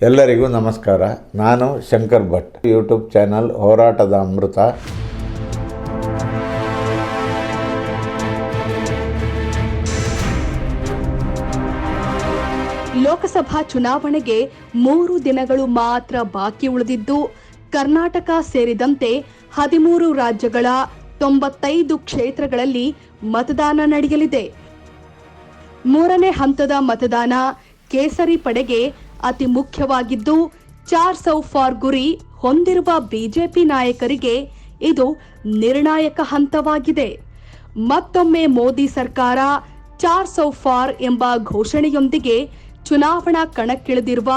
ಎಲ್ಲರಿಗೂ ನಮಸ್ಕಾರ. ನಾನು ಶಂಕರ್ ಭಟ್. ಯೂಟ್ಯೂಬ್ ಚಾನಲ್ ಹೋರಾಟದ ಅಮೃತ. ಲೋಕಸಭಾ ಚುನಾವಣೆಗೆ ಮೂರು ದಿನಗಳು ಮಾತ್ರ ಬಾಕಿ ಉಳಿದಿದ್ದು, ಕರ್ನಾಟಕ ಸೇರಿದಂತೆ ಹದಿಮೂರು ರಾಜ್ಯಗಳ ತೊಂಬತ್ತೈದು ಕ್ಷೇತ್ರಗಳಲ್ಲಿ ಮತದಾನ ನಡೆಯಲಿದೆ. ಮೂರನೇ ಹಂತದ ಮತದಾನ ಕೇಸರಿ ಪಡೆಗೆ ಅತಿ ಮುಖ್ಯವಾಗಿದ್ದು, ಚಾರ್ ಸೌ ಫಾರ್ ಗುರಿ ಹೊಂದಿರುವ ಬಿಜೆಪಿ ನಾಯಕರಿಗೆ ಇದು ನಿರ್ಣಾಯಕ ಹಂತವಾಗಿದೆ. ಮತ್ತೊಮ್ಮೆ ಮೋದಿ ಸರ್ಕಾರ ಚಾರ್ ಸೌ ಫಾರ್ ಎಂಬ ಘೋಷಣೆಯೊಂದಿಗೆ ಚುನಾವಣಾ ಕಣಕ್ಕಿಳಿದಿರುವ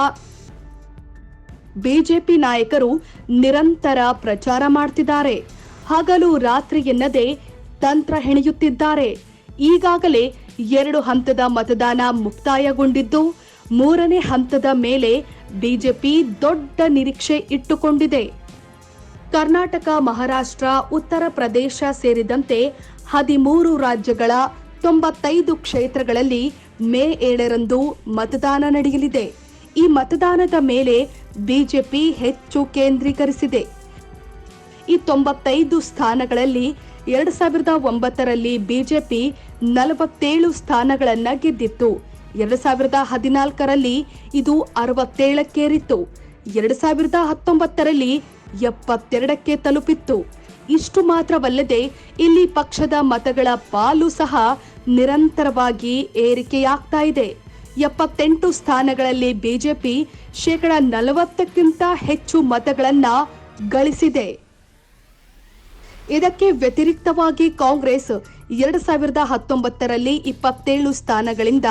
ಬಿಜೆಪಿ ನಾಯಕರು ನಿರಂತರ ಪ್ರಚಾರ ಮಾಡ್ತಿದ್ದಾರೆ. ಹಗಲು ರಾತ್ರಿ ಎನ್ನದೆ ತಂತ್ರ ಹೆಣೆಯುತ್ತಿದ್ದಾರೆ. ಈಗಾಗಲೇ ಎರಡು ಹಂತದ ಮತದಾನ ಮುಕ್ತಾಯಗೊಂಡಿದ್ದು ಮೂರನೇ ಹಂತದ ಮೇಲೆ ಬಿಜೆಪಿ ದೊಡ್ಡ ನಿರೀಕ್ಷೆ ಇಟ್ಟುಕೊಂಡಿದೆ. ಕರ್ನಾಟಕ, ಮಹಾರಾಷ್ಟ್ರ, ಉತ್ತರ ಪ್ರದೇಶ ಸೇರಿದಂತೆ ಹದಿಮೂರು ರಾಜ್ಯಗಳ ತೊಂಬತ್ತೈದು ಕ್ಷೇತ್ರಗಳಲ್ಲಿ ಮೇ ಏಳರಂದು ಮತದಾನ ನಡೆಯಲಿದೆ. ಈ ಮತದಾನದ ಮೇಲೆ ಬಿಜೆಪಿ ಹೆಚ್ಚು ಕೇಂದ್ರೀಕರಿಸಿದೆ. ಈ ತೊಂಬತ್ತೈದು ಸ್ಥಾನಗಳಲ್ಲಿ ಎರಡ್ ಸಾವಿರದ ಒಂಬತ್ತರಲ್ಲಿ ಬಿಜೆಪಿ ನಲವತ್ತೇಳು ಸ್ಥಾನಗಳನ್ನು ಗೆದ್ದಿತ್ತು. ಎರಡ್ ಸಾವಿರದ ಹದಿನಾಲ್ಕರಲ್ಲಿ ಇದು ಅರವತ್ತೇಳಕ್ಕೇರಿತ್ತು. ಎರಡ್ ಸಾವಿರದ ಹತ್ತೊಂಬತ್ತರಲ್ಲಿ ಎಪ್ಪತ್ತೆರಡಕ್ಕೆ ತಲುಪಿತ್ತು. ಇಷ್ಟು ಮಾತ್ರವಲ್ಲದೆ ಇಲ್ಲಿ ಪಕ್ಷದ ಮತಗಳ ಪಾಲು ಸಹ ನಿರಂತರವಾಗಿ ಏರಿಕೆಯಾಗ್ತಾ ಇದೆ. ಎಪ್ಪತ್ತೆಂಟು ಸ್ಥಾನಗಳಲ್ಲಿ ಬಿಜೆಪಿ ಶೇಕಡ ನಲವತ್ತಕ್ಕಿಂತ ಹೆಚ್ಚು ಮತಗಳನ್ನ ಗಳಿಸಿದೆ. ಇದಕ್ಕೆ ವ್ಯತಿರಿಕ್ತವಾಗಿ ಕಾಂಗ್ರೆಸ್ ಎರಡ್ ಸಾವಿರದ ಹತ್ತೊಂಬತ್ತರಲ್ಲಿ ಇಪ್ಪತ್ತೇಳು ಸ್ಥಾನಗಳಿಂದ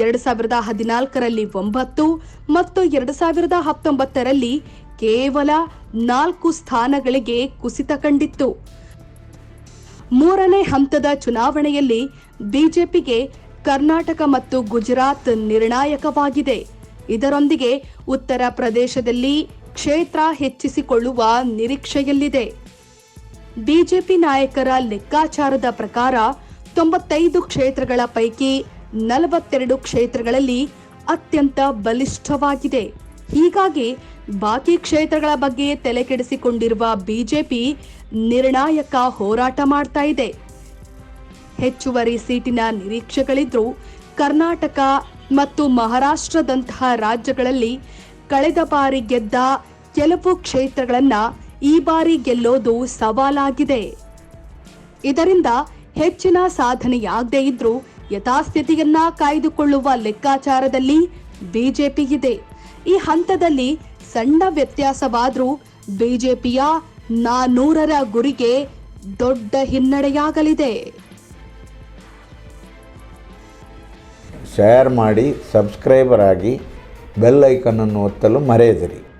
ಎರಡ್ ಸಾವಿರದ ಹದಿನಾಲ್ಕರಲ್ಲಿ ಒಂಬತ್ತು ಮತ್ತು ಎರಡು ಸಾವಿರದ ಹತ್ತೊಂಬತ್ತರಲ್ಲಿ ಕೇವಲ ನಾಲ್ಕು ಸ್ಥಾನಗಳಿಗೆ ಕುಸಿತ ಕಂಡಿತ್ತು. ಮೂರನೇ ಹಂತದ ಚುನಾವಣೆಯಲ್ಲಿ ಬಿಜೆಪಿಗೆ ಕರ್ನಾಟಕ ಮತ್ತು ಗುಜರಾತ್ ನಿರ್ಣಾಯಕವಾಗಿದೆ. ಇದರೊಂದಿಗೆ ಉತ್ತರ ಪ್ರದೇಶದಲ್ಲಿ ಕ್ಷೇತ್ರ ಹೆಚ್ಚಿಸಿಕೊಳ್ಳುವ ನಿರೀಕ್ಷೆಯಲ್ಲಿದೆ. ಬಿಜೆಪಿ ನಾಯಕರ ಲೆಕ್ಕಾಚಾರದ ಪ್ರಕಾರ ತೊಂಬತ್ತೈದು ಕ್ಷೇತ್ರಗಳ ಪೈಕಿ ನಲವತ್ತೆರಡು ಕ್ಷೇತ್ರಗಳಲ್ಲಿ ಅತ್ಯಂತ ಬಲಿಷ್ಠವಾಗಿದೆ. ಹೀಗಾಗಿ ಬಾಕಿ ಕ್ಷೇತ್ರಗಳ ಬಗ್ಗೆ ತಲೆಕೆಡಿಸಿಕೊಂಡಿರುವ ಬಿಜೆಪಿ ನಿರ್ಣಾಯಕ ಹೋರಾಟ ಮಾಡ್ತಾ ಇದೆ. ಹೆಚ್ಚುವರಿ ಸೀಟಿನ ನಿರೀಕ್ಷೆಗಳಿದ್ರೂ ಕರ್ನಾಟಕ ಮತ್ತು ಮಹಾರಾಷ್ಟ್ರದಂತಹ ರಾಜ್ಯಗಳಲ್ಲಿ ಕಳೆದ ಬಾರಿ ಗೆದ್ದ ಕೆಲವು ಕ್ಷೇತ್ರಗಳನ್ನ ಈ ಬಾರಿ ಗೆಲ್ಲೋದು ಸವಾಲಾಗಿದೆ. ಇದರಿಂದ ಹೆಚ್ಚಿನ ಸಾಧನೆಯಾಗದೇ ಇದ್ರೂ ಯಥಾಸ್ಥಿತಿಯನ್ನ ಕಾಯ್ದುಕೊಳ್ಳುವ ಲೆಕ್ಕಾಚಾರದಲ್ಲಿ ಬಿಜೆಪಿ ಇದೆ. ಈ ಹಂತದಲ್ಲಿ ಸಣ್ಣ ವ್ಯತ್ಯಾಸವಾದ್ರೂ ಬಿಜೆಪಿಯ ನಾನೂರರ ಗುರಿಗೆ ದೊಡ್ಡ ಹಿನ್ನಡೆಯಾಗಲಿದೆ. ಶೇರ್ ಮಾಡಿ ಸಬ್ಸ್ಕ್ರೈಬರ್ ಆಗಿ ಬೆಲ್ ಐಕನನ್ನು ಒತ್ತಲು ಮರೆಯದಿರಿ.